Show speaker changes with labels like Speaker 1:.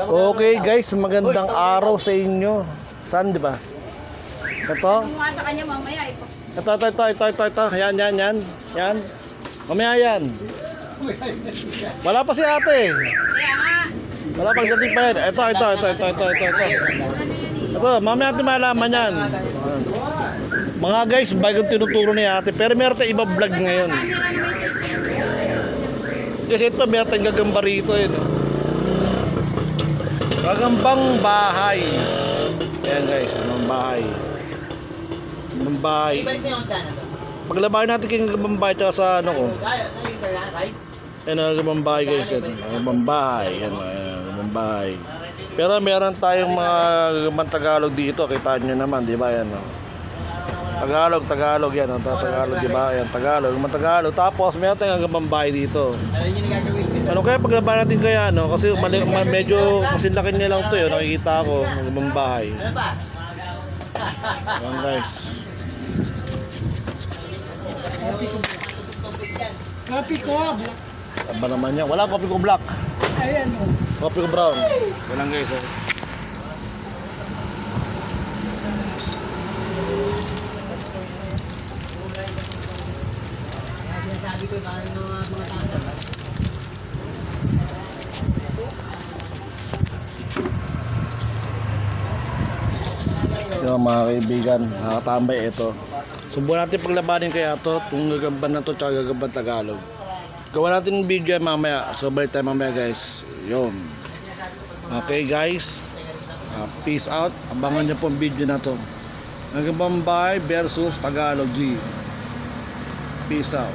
Speaker 1: Okay guys, magandang araw sa inyo. Saan di ba? Ito?
Speaker 2: Kumuha sa kanya mamaya. Ito.
Speaker 1: Ito, ito, ito, ito, ito, ito. Yan, yan, yan. Yan. Mamaya yan. Wala pa si ate.
Speaker 2: Kaya nga.
Speaker 1: Wala pang dating pa yan. Ito, ito, ito, ito, ito, ito, ito. Ito, mamaya natin malaman yan. Mga guys, bagong tinuturo ni ate. Pero meron tayong iba vlog ngayon. Kasi ito, meron tayong gagamba rito. Eh, no? Gagambang bahay. Ayan guys, gagambang bahay. Gagambang bahay. Paglabahin natin kay gagambang bahay tsaka sa ano ko. Ayan ang gagambang bahay guys. Ayan, gagambang bahay. Ayan, ayan, gagambang bahay. Pero meron tayong mga gagambang Tagalog dito. Kita nyo naman, di ba? Ayan, no? Tagalog, Tagalog yan. Ang Tagalog, di ba? Ayan, Tagalog. Gagambang Tagalog. Tapos meron tayong gagambang bahay dito. Ano kaya paglaban natin kaya no? Kasi mali, ma- medyo kasi laki nilang to yun. Nakikita ko ng ibang bahay. Ayan guys.
Speaker 3: Kapi ko,
Speaker 1: Aba naman yan. Wala kopi ko black.
Speaker 3: ayan o.
Speaker 1: Kopi ko brown. Yan lang guys. Oh. Yung mga kaibigan, nakatambay ito. Subukan natin paglabanin kaya to, itong gagamban na to, tsaka gagamban Tagalog. Gawa natin ng video mamaya. So, balik tayo mamaya guys. Yun. Okay guys. Ah, peace out. Abangan nyo po ang video na to. Nagabambay versus Tagalog G. Peace out.